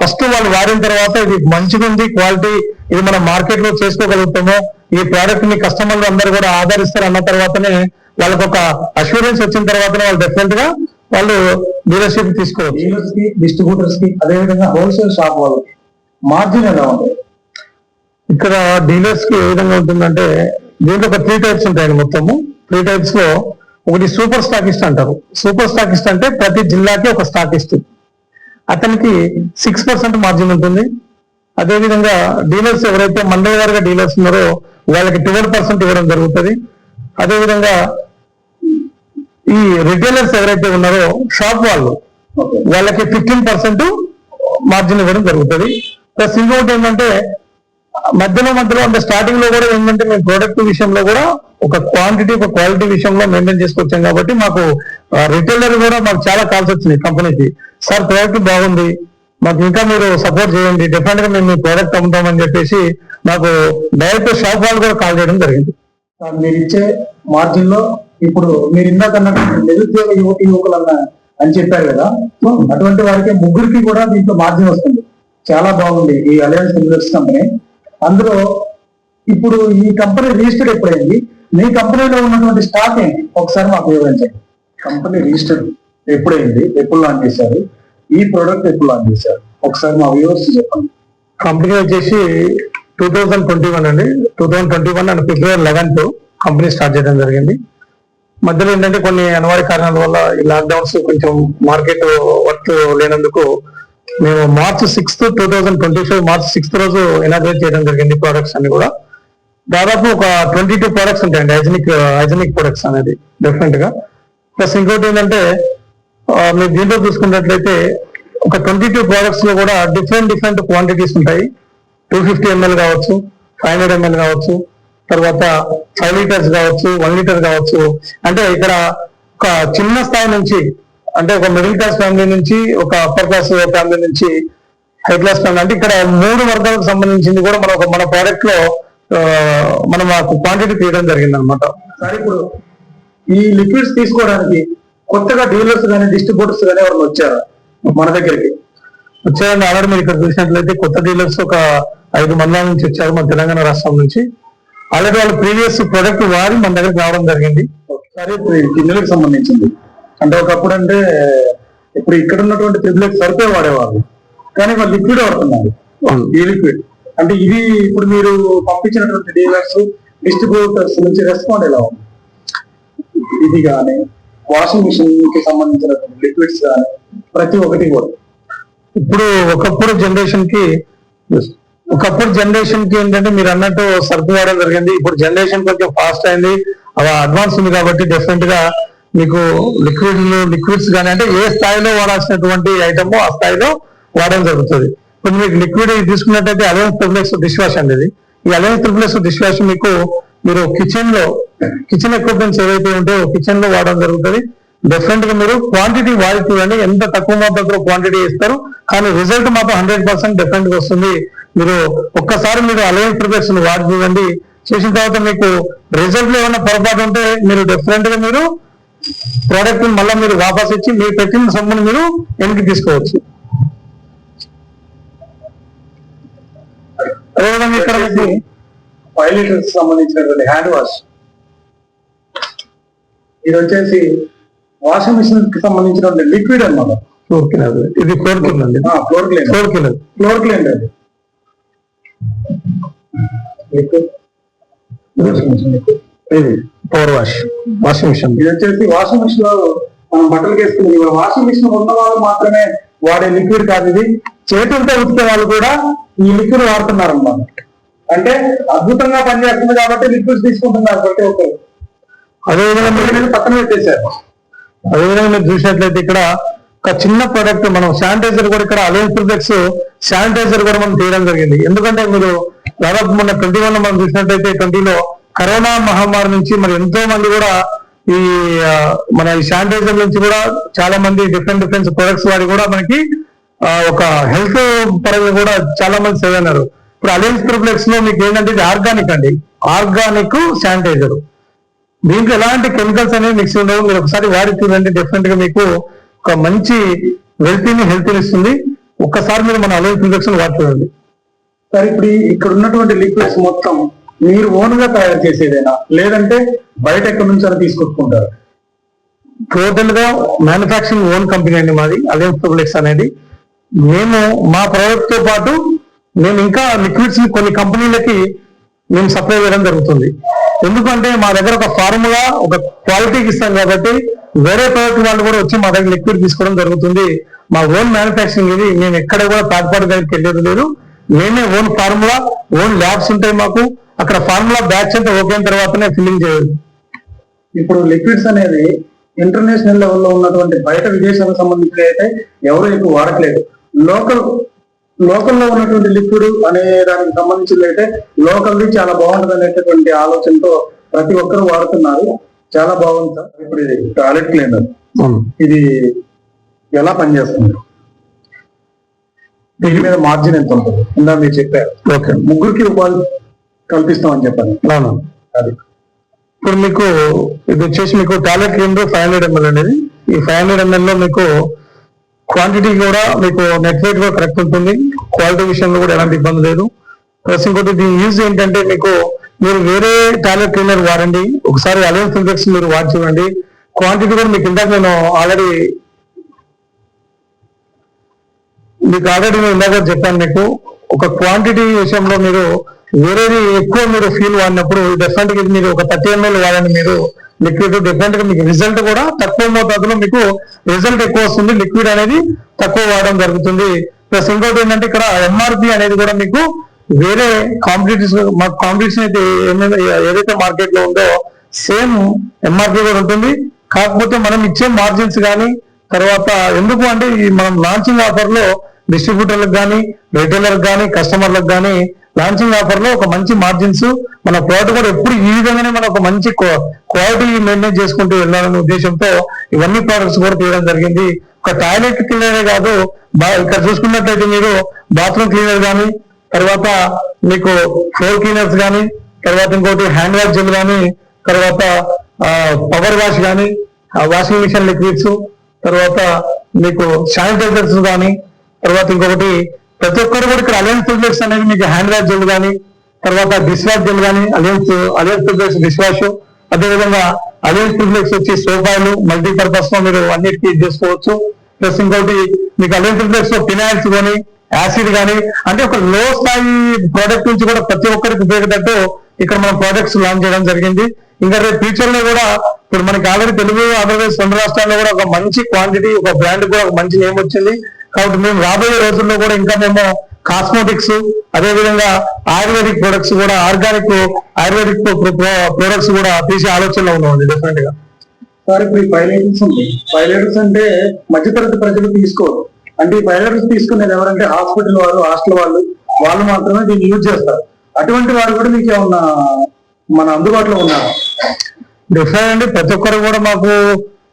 ఫస్ట్ వాళ్ళు వాడిన తర్వాత ఇది మంచిగా ఉంది క్వాలిటీ ఇది మనం మార్కెట్లో చేసుకోగలుగుతాము. ఈ ప్రోడక్ట్ని కస్టమర్లు అందరూ కూడా ఆదరిస్తారు అన్న తర్వాతనే వాళ్ళకి ఒక అష్యూరెన్స్ వచ్చిన తర్వాతనే వాళ్ళు డెఫినెట్గా వాళ్ళు డీలర్షిప్ తీసుకోవచ్చు డీలర్స్కి డిస్ట్రిబ్యూటర్స్కి అదే విధంగా హోల్సేల్ షాప్ వాళ్ళకి మార్జిన్ ఎలా ఉంటుంది? ఇక్కడ డీలర్స్కి ఏ విధంగా ఉంటుందంటే దీంట్లో ఒక త్రీ టైప్స్ ఉంటాయండి మొత్తము. త్రీ టైప్స్లో ఒకటి సూపర్ స్టాకిస్ట్ అంటారు. సూపర్ స్టాకిస్ట్ అంటే ప్రతి జిల్లాకి ఒక స్టాకిస్ట్ అతనికి సిక్స్ పర్సెంట్ మార్జిన్ ఉంటుంది. అదే విధంగా డీలర్స్ ఎవరైతే మండల వారిగా డీలర్స్ ఉన్నారో వాళ్ళకి ట్వెల్వ్ పర్సెంట్ ఇవ్వడం జరుగుతుంది. అదే విధంగా ఈ రిటైలర్స్ ఎవరైతే ఉన్నారో షాప్ వాళ్ళు వాళ్ళకి ఫిఫ్టీన్ పర్సెంట్ మార్జిన్ ఇవ్వడం జరుగుతుంది. ప్లస్ ఇంకొకటి ఏంటంటే మధ్యలో మధ్యలో అంటే స్టార్టింగ్లో కూడా ఏంటంటే మేము ప్రోడక్ట్ విషయంలో కూడా ఒక క్వాంటిటీ ఒక క్వాలిటీ విషయంలో మెయింటైన్ చేసుకొచ్చాం కాబట్టి మాకు రిటైలర్ కూడా మాకు చాలా కాల్స్ వచ్చినాయి కంపెనీకి సార్ ప్రోడక్ట్ బాగుంది మాకు ఇంకా మీరు సపోర్ట్ చేయండి డెఫినెట్గా మేము మీ ప్రోడక్ట్ అమ్ముతామని చెప్పేసి మాకు డైరెక్ట్ షాప్ వాళ్ళు కూడా కాల్ చేయడం జరిగింది. సార్ మీరు ఇచ్చే మార్జిన్లో ఇప్పుడు మీరు ఇందాక నిరుద్యోగ యువతి యువకులు అన్న అని చెప్పారు కదా. అటువంటి వారికి ముగ్గురికి కూడా దీంట్లో మార్జిన్ వస్తుంది. చాలా బాగుంది ఈ అలయన్స్ బిల్డర్స్ కంపెనీ అందులో ఇప్పుడు ఈ కంపెనీ రిజిస్టర్డ్ ఎప్పుడైంది? మీ కంపెనీలో ఉన్నటువంటి స్టాక్ ఏంటి? ఒకసారి మాకు వివరించండి. కంపెనీ రిజిస్టర్ ఎప్పుడైంది? ఎప్పుడు లాంచ్ చేశారు? ఈ ప్రోడక్ట్ ఎప్పుడు లాంచ్ చేశారు? ఒకసారి మా వ్యూవర్స్ చెప్పండి. కంపెనీ వచ్చేసి టూ థౌజండ్ ట్వంటీ వన్ అండి. Two thousand twenty one and February eleventh company start చేయడం జరిగింది. మధ్యలో ఏంటంటే కొన్ని అనివార్య కారణాల వల్ల ఈ లాక్డౌన్స్ కొంచెం మార్కెట్ వర్క్ లేనందుకు మేము March sixth two thousand twenty five March sixth రోజు ఇనాగ్రేట్ చేయడం జరిగింది ప్రొడక్ట్స్ అన్ని కూడా. దాదాపు ఒక ట్వంటీ టూ ప్రొడక్ట్స్ ఉంటాయండి హైజనిక్ హైజనిక్ ప్రొడక్ట్స్ అనేది డెఫినెట్గా. ప్లస్ ఇంకోటి ఏంటంటే మీరు దీంట్లో చూసుకున్నట్లయితే ఒక ట్వంటీ టూ ప్రొడక్ట్స్లో కూడా డిఫరెంట్ డిఫరెంట్ క్వాంటిటీస్ ఉంటాయి. టూ ఫిఫ్టీ ఎంఎల్ కావచ్చు ఫైవ్ హండ్రెడ్ ఎంఎల్ కావచ్చు తర్వాత ఫైవ్ లీటర్స్ కావచ్చు వన్ లీటర్ కావచ్చు. అంటే ఇక్కడ ఒక చిన్న స్థాయి నుంచి అంటే ఒక మిడిల్ క్లాస్ ఫ్యామిలీ నుంచి ఒక అప్పర్ క్లాస్ ఫ్యామిలీ నుంచి హై క్లాస్ ఫ్యామిలీ అంటే ఇక్కడ మూడు వర్గాలకు సంబంధించింది కూడా మన ఒక మన ప్రోడక్ట్లో మనం ఆ క్వాంటిటీ తీయడం జరిగింది అనమాట సరే ఇప్పుడు ఈ లిక్విడ్స్ తీసుకోవడానికి కొత్తగా డీలర్స్ కానీ డిస్ట్రిబ్యూటర్స్ కానీ ఎవరు వచ్చారు? మన దగ్గరికి. వచ్చారండి. ఆల్రెడీ మీరు ఇక్కడ చూసినట్లయితే కొత్త డీలర్స్ ఒక ఐదు మంది నుంచి వచ్చారు మన తెలంగాణ రాష్ట్రం నుంచి. ఆల్రెడీ వాళ్ళు ప్రీవియస్ ప్రొడక్ట్ వాడి మన దగ్గరికి రావడం జరిగింది. సరే ఇప్పుడు ఈ గిన్నెలకు సంబంధించింది. అంటే ఒకప్పుడు అంటే ఇప్పుడు ఇక్కడ ఉన్నటువంటి త్రిబులకి సరిపోయి వాడేవాళ్ళు. కానీ వాళ్ళు లిక్విడ్ వాడుతున్నారు. ఈ లిక్విడ్. అంటే ఇది ఇప్పుడు మీరు పంపించినటువంటి డీలర్స్ డిస్ట్రిబ్యూటర్స్ నుంచి రెస్పాండ్ ఎలా ఉంది? ఇది కానీ వాషింగ్ మిషన్కి సంబంధించినటువంటి లిక్విడ్స్ కానీ ప్రతి ఒక్కటి కూడా. ఇప్పుడు ఒకప్పుడు జనరేషన్కి ఒకప్పుడు జనరేషన్కి ఏంటంటే మీరు అన్నట్టు సర్పు వాడడం జరిగింది. ఇప్పుడు జనరేషన్ కొంచెం ఫాస్ట్ అయింది. అవి అడ్వాన్స్ ఉంది కాబట్టి డెఫినెట్గా మీకు లిక్విడ్ లిక్విడ్స్ కానీ అంటే ఏ స్థాయిలో వాడాల్సినటువంటి ఐటమ్ ఆ స్థాయిలో వాడడం జరుగుతుంది. ఇప్పుడు మీకు లిక్విడ్ తీసుకున్నట్టయితే అలయన్స్ ట్రిప్లెక్స్ డిష్ వాష్ అండి ఇది. ఈ అలయన్స్ ట్రిప్లెక్స్ డిష్ వాష్ మీకు మీరు కిచెన్లో కిచెన్ ఎక్విప్మెంట్స్ ఏవైతే ఉంటాయో కిచెన్లో వాడడం జరుగుతుంది. డెఫినెట్గా మీరు క్వాంటిటీ వాడి చూడండి. ఎంత తక్కువ మోతాదులో క్వాంటిటీ ఇస్తారు. కానీ రిజల్ట్ మాత్రం హండ్రెడ్ పర్సెంట్ డెఫినెట్గా వస్తుంది. మీరు ఒక్కసారి మీరు అలయన్స్ ప్రిపేర్స్ వాడి చూడండి. చేసిన తర్వాత మీకు రిజల్ట్లో ఏమైనా పొరపాటు ఉంటే మీరు డెఫినెట్గా మీరు ప్రోడక్ట్ మళ్ళీ మీరు వాపస్ ఇచ్చి మీరు పెట్టిన సొమ్ముని మీరు వెనక్కి తీసుకోవచ్చు. అదేవిధంగా ఇక్కడ మీకు ఫైవ్ లీటర్స్ సంబంధించినటువంటి హ్యాండ్ వాష్ ఇది వచ్చేసి వాషింగ్ మిషన్కి సంబంధించినటువంటి లిక్విడ్ అన్నమాట. ఫోర్ కిలోస్ ఇది ఫోర్ కిలో అండి. Floor cleaner four kilo floor cleaner అది. ఇది పవర్ వాష్ వాషింగ్ మిషన్ ఇది వచ్చేసి వాషింగ్ మిషన్లో మనం బట్టలు వేసుకుని వాషింగ్ మిషన్ ఉన్న వాళ్ళు మాత్రమే వాడే లిక్విడ్ కాదు ఇది. చేతులతో ఉతికే వాళ్ళు కూడా ఈ లిక్విడ్ వాడుతున్నారు అన్నమాట అంటే అద్భుతంగా పనిచేస్తుంది కాబట్టి లిక్విడ్స్ తీసుకుంటున్నారు ప్రతి ఒక్కరు. అదేవిధంగా పక్కన పెట్టేశారు. అదేవిధంగా మీరు చూసినట్లయితే ఇక్కడ ఒక చిన్న ప్రొడక్ట్ మనం శానిటైజర్ కూడా ఇక్కడ అలయన్స్ ప్రొడక్ట్స్ శానిటైజర్ కూడా మనం తీయడం జరిగింది. ఎందుకంటే మీరు దాదాపు మొన్న ట్వంటీ వన్ మనం చూసినట్లయితే ట్వంటీలో కరోనా మహమ్మారి నుంచి మరి ఎంతో మంది కూడా ఈ మన ఈ శానిటైజర్ నుంచి కూడా చాలా మంది డిఫరెంట్ డిఫరెంట్ ప్రొడక్ట్స్ వాడి కూడా మనకి ఒక హెల్త్ పరంగా కూడా చాలా మంది సేవ్ అన్నారు ఇప్పుడు అలయన్స్ ప్రొడక్ట్స్లో మీకు ఏంటంటే ఇది ఆర్గానిక్ అండి. ఆర్గానిక్ శానిటైజర్ దీంట్లో ఎలాంటి కెమికల్స్ అనేవి మిక్స్ ఉండవు మీరు ఒకసారి వాడి చూడండి డెఫినెట్గా మీకు ఒక మంచి వెల్తీని హెల్త్ ఇస్తుంది. ఒక్కసారి మీరు మన అలైన్స్ ఇంజక్షన్ వాడి చూడండి. సరే ఇప్పుడు ఇక్కడ ఉన్నటువంటి లిక్విడ్స్ మొత్తం మీరు ఓన్గా తయారు చేసేదేనా? లేదంటే బయట ఎక్కడి నుంచి అని తీసుకొచ్చుకుంటారు? టోటల్గా మ్యానుఫాక్చరింగ్ ఓన్ కంపెనీ అండి మాది అలయన్స్ ప్రొడక్ట్స్ అనేది. మేము మా ప్రోడక్ట్తో పాటు మేము ఇంకా లిక్విడ్స్ని కొన్ని కంపెనీలకి మేము సప్లై చేయడం జరుగుతుంది. ఎందుకంటే మా దగ్గర ఒక ఫార్ములా ఒక క్వాలిటీకి ఇస్తాం కాబట్టి వేరే ప్రోడక్ట్ వాళ్ళు కూడా వచ్చి మా దగ్గర లిక్విడ్ తీసుకోవడం జరుగుతుంది. మా ఓన్ మ్యానుఫ్యాక్చరింగ్ ఇది మేము ఎక్కడ కూడా థర్డ్ పార్టీ దగ్గరికి వెళ్ళేది లేదు. మేమే ఓన్ ఫార్ములా ఓన్ ల్యాబ్స్ ఉంటాయి మాకు. అక్కడ ఫార్ములా బ్యాచ్ అంతా ఓకే తర్వాతనే ఫిల్లింగ్ చేయాలి. ఇప్పుడు లిక్విడ్స్ అనేది ఇంటర్నేషనల్ లెవెల్లో ఉన్నటువంటి బయట విదేశాలకు సంబంధించి అయితే ఎవరు ఎక్కువ వాడట్లేదు. లోకల్ లోకల్లో ఉన్నటువంటి లిక్విడ్ అనే దానికి సంబంధించి అయితే లోకల్ది చాలా బాగుంటుంది అనేటటువంటి ఆలోచనతో ప్రతి ఒక్కరు వాడుతున్నారు. చాలా బాగుంది సార్. ఇప్పుడు ఇది టాయిలెట్ క్లీనర్. ఇది ఎలా పనిచేస్తుంది? దీని మీద మార్జిన్ ఎంత ఉంటుంది? ఇందా మీరు చెప్పారు. ఓకే. ముగ్గురికి ఉపాధి కల్పిస్తామని చెప్పాను. అవును. అది. ఇప్పుడు మీకు ఇది వచ్చేసి మీకు toilet cleaner five hundred ML అనేది. ఈ ఫైవ్ హండ్రెడ్ ఎంఎల్లో మీకు క్వాంటిటీ కూడా మీకు నెట్ వెయిట్ కూడా కరెక్ట్ ఉంటుంది. క్వాలిటీ విషయంలో కూడా ఎలాంటి ఇబ్బంది లేదు. ప్లస్ ఇంకోటి దీని యూజ్ ఏంటంటే మీకు మీరు వేరే టాయిలెట్ క్లీనర్ వాడండి. ఒకసారి అలయన్స్ ఇన్ఫెక్షన్ మీరు వాడి చూడండి. క్వాంటిటీ కూడా మీకు ఇందాక నేను ఆల్రెడీ మీకు ఆల్రెడీ నేను ఇందాక చెప్పాను మీకు. ఒక క్వాంటిటీ విషయంలో మీరు వేరేది ఎక్కువ మీరు ఫీల్ వాడినప్పుడు డెఫినెట్గా ఇది మీరు ఒక థర్టీ ఎంఎల్ వాడండి మీరు. లిక్విడ్ డిఫరెంట్గా మీకు రిజల్ట్ కూడా తక్కువ మోతాదులో మీకు రిజల్ట్ ఎక్కువ వస్తుంది. లిక్విడ్ అనేది తక్కువ వాడడం జరుగుతుంది. ప్లస్ ఇంకోటి ఏంటంటే ఇక్కడ ఎంఆర్పి అనేది కూడా మీకు వేరే కాంపిటీషన్ మా కాంపిటీషన్ అయితే ఏదైతే మార్కెట్లో ఉందో సేమ్ ఎంఆర్పి కూడా ఉంటుంది. కాకపోతే మనం ఇచ్చే మార్జిన్స్ కానీ తర్వాత ఎందుకు అంటే ఈ మనం లాంచింగ్ ఆఫర్లో డిస్ట్రిబ్యూటర్లకు కానీ రిటైలర్లకు కానీ కస్టమర్లకు కానీ లాంచింగ్ ఆఫర్లో ఒక మంచి మార్జిన్స్ మన ప్రోడక్ట్ కూడా ఎప్పుడు ఈ విధంగానే మనం ఒక మంచి క్వాలిటీ మెయింటైన్ చేసుకుంటూ వెళ్ళాలనే ఉద్దేశంతో ఇవన్నీ ప్రోడక్ట్స్ కూడా తీయడం జరిగింది. ఒక టాయిలెట్ క్లీనరే కాదు ఇక్కడ చూసుకున్నట్లయితే మీరు బాత్రూమ్ క్లీనర్ కానీ తర్వాత మీకు ఫ్లోర్ క్లీనర్స్ కానీ తర్వాత ఇంకోటి హ్యాండ్ వాష్ జెల్ కానీ తర్వాత పవర్ వాష్ కానీ వాషింగ్ మిషన్ లిక్విడ్స్ తర్వాత మీకు శానిటైజర్స్ కానీ తర్వాత ఇంకొకటి ప్రతి ఒక్కరు కూడా ఇక్కడ అలయన్స్ ఫిల్టర్స్ అనేది మీకు హ్యాండ్ వాష్ జెల్ కానీ తర్వాత డిష్ వాష్ జెల్ కానీ alliance alliance filters dish wash అదేవిధంగా అలయన్స్ ఫిల్టర్స్ వచ్చి సోఫాలు మల్టీపర్పస్లో మీరు అన్నిటికీ యూజ్ చేసుకోవచ్చు. ప్లస్ ఇంకోటి మీకు అలయన్స్ ఫిల్టర్స్లో ఫినాయిల్స్ కానీ యాసిడ్ కానీ అంటే ఒక లో స్థాయి ప్రోడక్ట్ నుంచి కూడా ప్రతి ఒక్కరికి ఉపయోగపడ్డట్టు ఇక్కడ మనం ప్రోడక్ట్స్ లాంచ్ చేయడం జరిగింది. ఇంకా రేపు ఫ్యూచర్లో కూడా ఇప్పుడు మనకి ఆల్రెడీ తెలుగు ఆంధ్రప్రదేశ్ రెండు రాష్ట్రాల్లో కూడా ఒక మంచి క్వాంటిటీ ఒక బ్రాండ్ కూడా ఒక మంచి నేమ్ వచ్చింది. కాబట్టి మేము రాబోయే రోజుల్లో కూడా ఇంకా మేము కాస్మెటిక్స్ అదే విధంగా ఆయుర్వేదిక్ ప్రొడక్ట్స్ కూడా ఆర్గానిక్ ఆయుర్వేదిక్ ప్రొడక్ట్స్ కూడా తీసే ఆలోచనలో ఉన్నామండి డెఫినెట్గా. సార్ ఇప్పుడు ఈ ఫైవ్ లీటర్స్ ఉంది ఫైవ్ లీటర్స్ అంటే మధ్యతరగతి ప్రజలు తీసుకోరు. అంటే ఈ ఫైవ్ లీటర్స్ తీసుకునేది ఎవరంటే హాస్పిటల్ వారు హాస్టల్ వాళ్ళు వాళ్ళు మాత్రమే దీన్ని యూజ్ చేస్తారు. అటువంటి వారు కూడా మీకు ఏమన్నా మన అందుబాటులో ఉన్నారు? డిఫరెంట్ అండి ప్రతి ఒక్కరు కూడా మాకు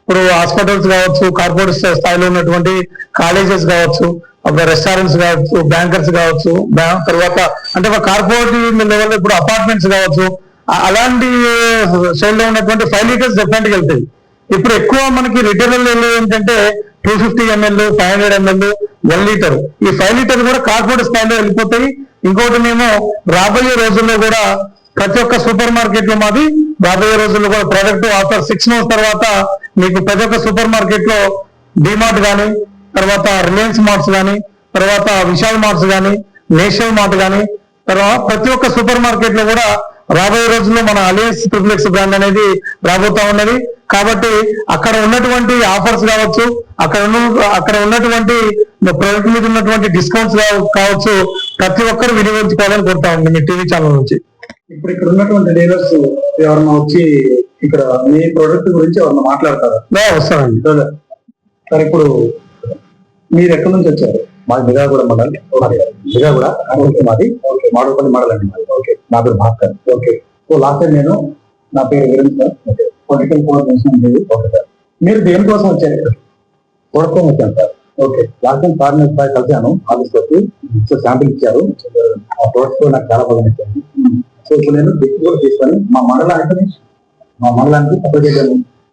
ఇప్పుడు హాస్పిటల్స్ కావచ్చు కార్పొరేట్ స్థాయిలో ఉన్నటువంటి కాలేజెస్ కావచ్చు ఒక రెస్టారెంట్స్ కావచ్చు బ్యాంకర్స్ కావచ్చు బ్యాంక్ తర్వాత అంటే ఒక కార్పొరేట్ లెవెల్ ఇప్పుడు అపార్ట్మెంట్స్ కావచ్చు అలాంటి సైడ్లో ఉన్నటువంటి ఫైవ్ లీటర్స్ డెఫినెట్ వెళ్తాయి. ఇప్పుడు ఎక్కువ మనకి రిటైలర్ ఏంటంటే two fifty ML five hundred ML one litre ఈ ఫైవ్ లీటర్ కూడా కార్పొరేట్ స్థాయిలో వెళ్ళిపోతాయి. ఇంకోటి మేము రాబోయే రోజుల్లో కూడా ప్రతి ఒక్క సూపర్ మార్కెట్లో మాది రాబోయే రోజుల్లో కూడా ప్రొడక్ట్ ఆఫ్టర్ సిక్స్ మంత్స్ తర్వాత మీకు ప్రతి ఒక్క సూపర్ మార్కెట్లో డిమార్ట్ కానీ తర్వాత రిలయన్స్ మార్ట్స్ కానీ తర్వాత విశాల్ మార్ట్స్ కానీ నేషనల్ మార్ట్ కానీ తర్వాత ప్రతి ఒక్క సూపర్ మార్కెట్లో కూడా రాబోయే రోజుల్లో మన అలియన్స్ ట్రిప్లెక్స్ బ్రాండ్ అనేది రాబోతా ఉన్నది. కాబట్టి అక్కడ ఉన్నటువంటి ఆఫర్స్ కావచ్చు అక్కడ ఉన్న అక్కడ ఉన్నటువంటి ప్రొడక్ట్ మీద ఉన్నటువంటి డిస్కౌంట్స్ కావచ్చు ప్రతి ఒక్కరు వినియోగించుకోవాలని కోరుతా ఉంది మీ టీవీ ఛానల్ నుంచి. ఇప్పుడు ఇక్కడ ఉన్నటువంటి డీలర్స్ ఎవరన్నా వచ్చి ఇక్కడ మీ ప్రొడక్ట్ గురించి ఎవరన్నా మాట్లాడతారా? వస్తానండి. సార్. ఇప్పుడు మీరు ఎక్కడి నుంచి వచ్చారు? మాది మిగాగూడ మండల్. మిగాగూడ ఓకే మాది. ఓకే మాడుపల్లి మండల్ అండి మాది. ఓకే. నా పేరు Bhaskar. Okay. So last time నేను నా పేరు Virendra sir. Okay. Political coordination ఉండేది ఓకే సార్. మీరు దేనికోసం వచ్చారు ఇక్కడ? వచ్చాను sir. Okay. Last time sir నేను సార్ కలిశాను ఆఫీస్ వచ్చి శాంపిల్ ఇచ్చారు. ఆ ప్రోడక్ట్స్ కూడా నాకు చాలా బాగా నచ్చాయి సో ఇప్పుడు నేను కూడా తీసుకొని మా మండలానికి మా మండలానికి సపోర్ట్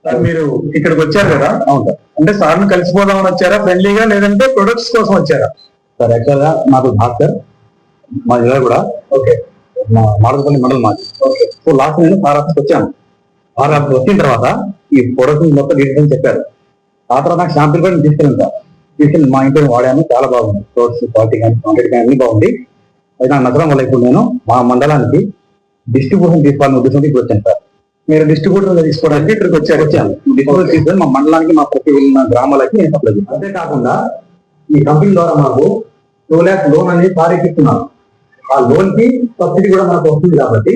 సార్ మీరు ఇక్కడికి వచ్చారు కదా? అవును సార్. అంటే సార్ని కలిసిపోదామని వచ్చారా? ఫ్రెండ్లీగా లేదంటే ప్రొడక్ట్స్ కోసం వచ్చారా? సార్ యాక్చువల్గా నాకు భాస్కర్ మా జిల్లా కూడా ఓకే. మా మాడపల్లి మండలం మాది. ఓకే. సో లాస్ట్ నేను సార్ ఆఫీస్కి వచ్చాను. సార్ ఆఫీస్కి వచ్చిన తర్వాత ఈ ప్రొడక్ట్ మొత్తం డీటెయిల్స్ చెప్పారు. ఆ తర్వాత నాకు షాంపుల్ కూడా నేను తీసుకెళ్ళాను సార్. తీసుకెళ్ళి మా ఇంట్లో వాడాను చాలా బాగుంది. ఫ్రూట్స్ క్వాలిటీ కానీ క్వాంటిటీ కానీ అన్ని బాగుంది. అయితే నాకు నచ్చడం వల్ల ఇప్పుడు నేను మా మండలానికి డిస్ట్రిబ్యూషన్ తీసుకోవాలని ఉద్దేశంతో ఇప్పుడు వచ్చాను సార్. మీరు డిస్ట్రిబ్యూటర్ తీసుకోవడానికి ఇక్కడికి వచ్చారు. వచ్చాను. డిస్ట్రిబ్యూషన్ తీసుకొని మా మండలానికి మా ప్రతి ఉన్న గ్రామాలకి నేను సప్లై చేస్తాను అంతేకాకుండా ఈ కంపెనీ ద్వారా మనకు టూ ల్యాక్స్ లోన్ అనేది సారీకి ఇస్తున్నాను ఆ లోన్కి సబ్సిడీ కూడా మనకు వస్తుంది కాబట్టి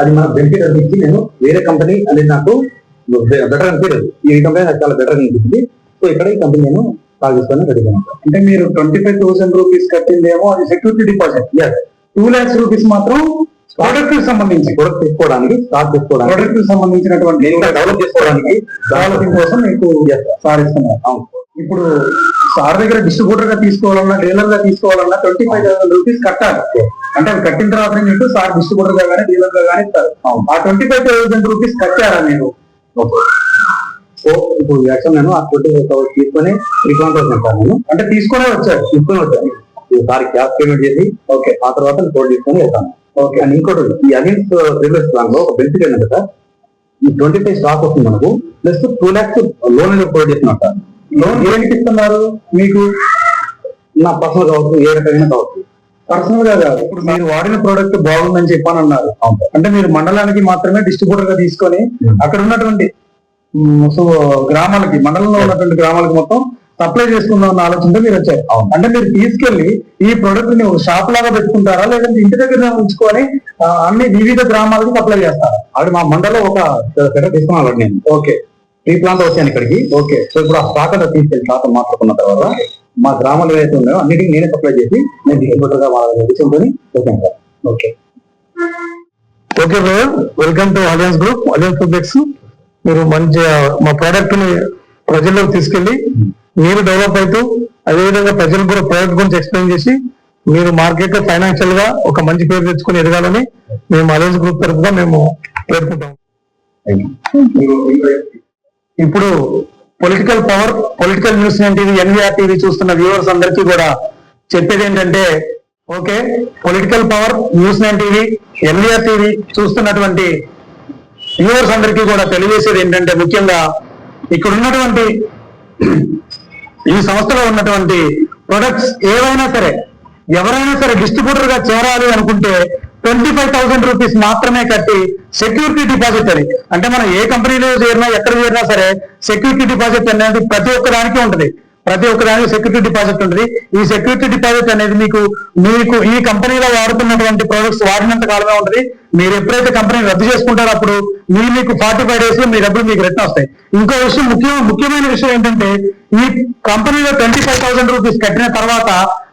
అది మన బెనిఫిట్ అనిపించి నేను వేరే కంపెనీ అనేది నాకు బెటర్ అనిపించదు. ఈ కంపెనీ నాకు చాలా బెటర్ అనిపించింది. సో ఇక్కడ ఈ కంపెనీ నేను సాగిస్తాను రెడీగా అంటే మీరు ట్వంటీ ఫైవ్ థౌసండ్ రూపీస్ కట్టిందేమో అది security deposit two lakhs rupees మాత్రం ప్రొడక్ట్కి సంబంధించి. ప్రొడక్ట్ తీసుకోవడానికి స్టార్ట్ చేసుకోవడానికి ప్రొడక్ట్కి సంబంధించినటువంటి డెవలప్ చేసుకోవడానికి డెవలపింగ్ కోసం మీకు సార్ ఇస్తున్నారు అవును. ఇప్పుడు సార్ దగ్గర డిస్ట్రిబ్యూటర్గా తీసుకోవాలన్నా డీలర్గా తీసుకోవాలన్నా ట్వంటీ ఫైవ్ థౌసండ్ రూపీస్ కట్టాలి అంటే అది కట్టిన తర్వాత మీకు సార్ డిస్ట్రిబ్యూటర్గా కానీ డీలర్గా కానీ ఇస్తారు. ఆ ట్వంటీ ఫైవ్ థౌసండ్ రూపీస్ కట్టారా మీరు? సో ఇప్పుడు యాక్చువల్ నేను ఆ ట్వంటీ ఫైవ్ థౌసండ్ తీసుకొని రికౌంట్ వచ్చాను సార్ నేను. అంటే తీసుకునే వచ్చారు. తీసుకొని వచ్చాను. ఈసారి క్యాష్ పేమెంట్ చేసి ఓకే. ఆ తర్వాత కోడ్ తీసుకొని వెళ్తాను. ఓకే అండ్ ఇంకోటి. ఈ అలయన్స్ ప్రీవియస్ ప్లాన్లో ఒక బెనిఫిట్ ఏంటంటే సార్ ఈ ట్వంటీ ఫైవ్ స్టాక్ వస్తుంది మనకు ప్లస్ టూ ల్యాక్స్ లోన్ అనేది ప్రొవైడ్ చేస్తున్నట్ట లోన్ దేనికి ఇస్తున్నారు మీకు నా పర్సనల్ కావచ్చు ఏ రకమైన కావచ్చు పర్సనల్గా కాదు ఇప్పుడు మీరు వాడిన ప్రోడక్ట్ బాగుందని చెప్పని అన్నారు సార్. అంటే మీరు మండలానికి మాత్రమే డిస్ట్రిబ్యూటర్గా తీసుకొని Hmm. అక్కడ ఉన్నటువంటి సో గ్రామాలకి మండలంలో ఉన్నటువంటి గ్రామాలకు మొత్తం సప్లై చేసుకుందాం అన్న ఆలోచనతో మీరు వచ్చారు. అంటే మీరు తీసుకెళ్ళి ఈ ప్రొడక్ట్ని ఒక షాప్ లాగా పెట్టుకుంటారా? లేదంటే ఇంటి దగ్గర ఉంచుకొని అన్ని వివిధ గ్రామాలకు సప్లై చేస్తారా? ఆవిడ మా మండలం ఒక సెటప్ తీసుకున్నాను నేను. ఓకే. ప్రీ ప్లాన్ వచ్చాను ఇక్కడికి. ఓకే. సో ఇప్పుడు ఆ స్టాక్ అంతా తీసుకెళ్ళి స్టాక్ మాట్లాడుకున్న తర్వాత మా గ్రామాలు ఏదైతే ఉన్నాయో అన్నిటికీ నేనే సప్లై చేసి నేను డిస్ట్రిబ్యూటర్గా వాళ్ళ వచ్చాను sir. Okay. Okay brother welcome to Alliance Group Alliance Projects మీరు మంచి మా ప్రోడక్ట్ని ప్రజల్లోకి తీసుకెళ్ళి మీరు డెవలప్ అవుతూ అదేవిధంగా ప్రజలకు కూడా ప్రోడక్ట్ గురించి ఎక్స్ప్లెయిన్ చేసి మీరు మార్కెట్లో ఫైనాన్షియల్గా ఒక మంచి పేరు తెచ్చుకొని ఎదగాలని మేము అలయన్స్ గ్రూప్ తరఫుగా మేము పేర్కొంటాం ఇప్పుడు political power political news TV NVR TV చూస్తున్న వ్యూవర్స్ అందరికీ కూడా చెప్పేది ఏంటంటే okay political power news nine TV NVR TV చూస్తున్నటువంటి వ్యూవర్స్ అందరికీ కూడా తెలియజేసేది ఏంటంటే ముఖ్యంగా ఇక్కడ ఉన్నటువంటి ఈ సంస్థలో ఉన్నటువంటి ప్రొడక్ట్స్ ఏవైనా సరే ఎవరైనా సరే డిస్ట్రిబ్యూటర్గా చేరాలి అనుకుంటే ట్వంటీ ఫైవ్ థౌసండ్ రూపీస్ మాత్రమే కట్టి సెక్యూరిటీ డిపాజిట్ అది. అంటే మనం ఏ కంపెనీలో చేరినా ఎక్కడ చేరినా సరే సెక్యూరిటీ డిపాజిట్ అనేది ప్రతి ఒక్క దానికి ఉంటుంది. ప్రతి ఒక్క దానికి సెక్యూరిటీ డిపాజిట్ ఉంటుంది. ఈ సెక్యూరిటీ డిపాజిట్ అనేది మీకు మీకు ఈ కంపెనీలో వాడుతున్నటువంటి ప్రొడక్ట్స్ వాడినంత కాలమే ఉంటుంది. మీరు ఎప్పుడైతే కంపెనీ రద్దు చేసుకుంటారో అప్పుడు మీ మీకు ఫార్టీ ఫైవ్ డేస్లో మీ డబ్బులు మీకు రిటర్న్ వస్తాయి. ఇంకో విషయం ముఖ్యం ముఖ్యమైన విషయం ఏంటంటే ఈ కంపెనీలో ట్వంటీ ఫైవ్ థౌసండ్ రూపీస్ కట్టిన తర్వాత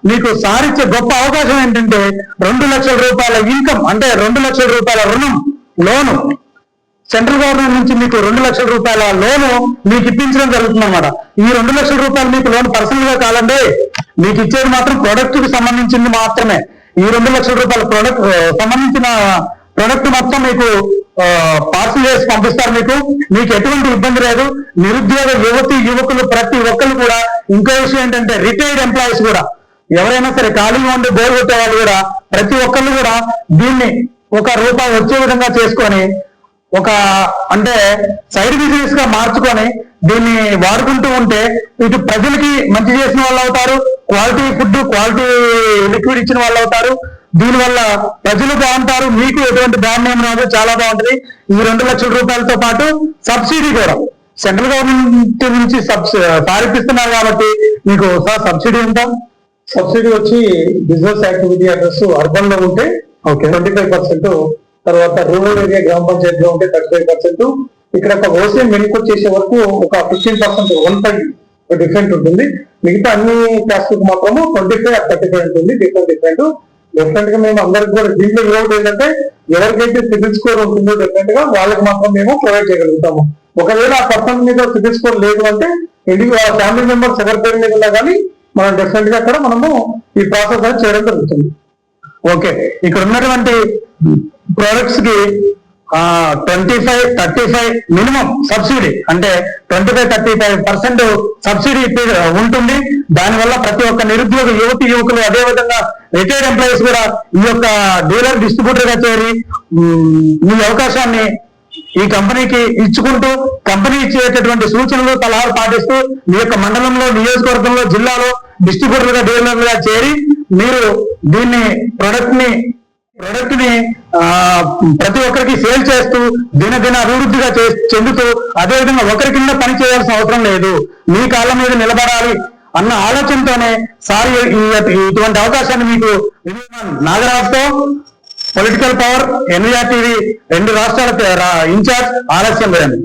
మీకు సారిచ్చే గొప్ప అవకాశం ఏంటంటే రెండు లక్షల రూపాయల ఇన్కమ్ అంటే రెండు లక్షల రూపాయల రుణం లోను. సెంట్రల్ గవర్నమెంట్ నుంచి మీకు రెండు లక్షల రూపాయల లోను మీకు ఇప్పించడం జరుగుతుంది అనమాట ఈ రెండు లక్షల రూపాయలు మీకు లోన్ పర్సనల్గా కాదండి. మీకు ఇచ్చేది మాత్రం ప్రొడక్ట్కి సంబంధించింది మాత్రమే. ఈ రెండు లక్షల రూపాయల ప్రొడక్ట్ సంబంధించిన ప్రొడక్ట్ మొత్తం మీకు పార్సల్ చేసి పంపిస్తారు మీకు. మీకు ఎటువంటి ఇబ్బంది లేదు. నిరుద్యోగ యువతి యువకులు ప్రతి ఒక్కరు కూడా. ఇంకో విషయం ఏంటంటే రిటైర్డ్ ఎంప్లాయీస్ కూడా. ఎవరైనా సరే ఖాళీగా ఉండి బోర్ కొట్టే వాళ్ళు కూడా ప్రతి ఒక్కళ్ళు కూడా దీన్ని ఒక రూపాయి వచ్చే విధంగా చేసుకొని ఒక అంటే సైడ్ బిజినెస్గా మార్చుకొని దీన్ని వాడుకుంటూ ఉంటే ఇటు ప్రజలకి మంచి చేసిన వాళ్ళు అవుతారు క్వాలిటీ ఫుడ్ క్వాలిటీ లిక్విడ్ ఇచ్చిన వాళ్ళు అవుతారు. దీనివల్ల ప్రజలు బాగుంటారు మీకు ఎటువంటి నేమ్ రాదు చాలా బాగుంటది. ఈ రెండు లక్షల రూపాయలతో పాటు సబ్సిడీ కూడా. సెంట్రల్ గవర్నమెంట్ నుంచి సబ్సి సారిపిస్తున్నారు కాబట్టి మీకు సార్ సబ్సిడీ ఎంత సబ్సిడీ వచ్చి బిజినెస్ యాక్టివిటీ అడ్రస్ అర్బన్లో ఉంటే ఓకే ట్వంటీ ఫైవ్ పర్సెంట్ తర్వాత రూరల్ ఏరియా గ్రామ పంచాయతీలో ఉంటే థర్టీ ఫైవ్ పర్సెంట్ ఇక్కడ ఒక ఓసీఎం వెనుకొచ్చి చేసే వరకు ఒక fifteen percent one five different ఉంటుంది. మిగతా అన్ని క్యాస్ట్ మాత్రము ట్వంటీ ఫైవ్ థర్టీ ఫైవ్ ఉంటుంది. డిఫరెంట్ డిఫరెంట్ డిఫరెంట్గా మేము అందరికి కూడా దీంట్లో ఇంకోటి ఏంటంటే ఎవరికైతే సిబిల్ స్కోర్ ఉంటుందో డిఫరెంట్గా వాళ్ళకి మాత్రం మేము ప్రొవైడ్ చేయగలుగుతాము. ఒకవేళ ఆ పర్సన్ మీద సిబిల్ స్కోర్ లేదు అంటే ఇంటికి వాళ్ళ ఫ్యామిలీ మెంబర్స్ ఎవరి పేరు మీద ఉన్నా కానీ మనం డిఫరెంట్గా అక్కడ మనము ఈ ప్రాసెస్ అనేది చేయడం జరుగుతుంది. ఓకే ఇక్కడ ఉన్నటువంటి ప్రొడక్ట్స్కి twenty five thirty five minimum subsidy అంటే twenty five thirty five percent subsidy ఉంటుంది. దానివల్ల ప్రతి ఒక్క నిరుద్యోగ యువతి యువకులు అదే విధంగా రిటైర్డ్ ఎంప్లాయీస్ కూడా ఈ యొక్క డీలర్ డిస్ట్రిబ్యూటర్గా చేరి మీ ఈ అవకాశాన్ని ఈ కంపెనీకి ఇచ్చుకుంటూ కంపెనీ ఇచ్చేటటువంటి సూచనలు సలహాలు పాటిస్తూ మీ యొక్క మండలంలో నియోజకవర్గంలో జిల్లాలో డిస్ట్రిబ్యూటర్గా డీలర్గా చేరి మీరు దీన్ని ప్రొడక్ట్ని ప్రొడక్ట్ని ఆ, ప్రతి ఒక్కరికి సేల్ చేస్తూ దినదిన అభివృద్ధిగా చే- చెందుతూ అదే విధంగా ఒకరి కింద పని చేయాల్సిన అవసరం లేదు. మీ కాళ్ళ మీద నిలబడాలి అన్న ఆలోచనతోనే సారి ఇటువంటి అవకాశాన్ని మీకు నాగరాజుతో పొలిటికల్ పవర్ ఎన్వీఆర్ టీవీ రెండు రాష్ట్రాల ఇన్ఛార్జ్ ఆలస్యం లేదండి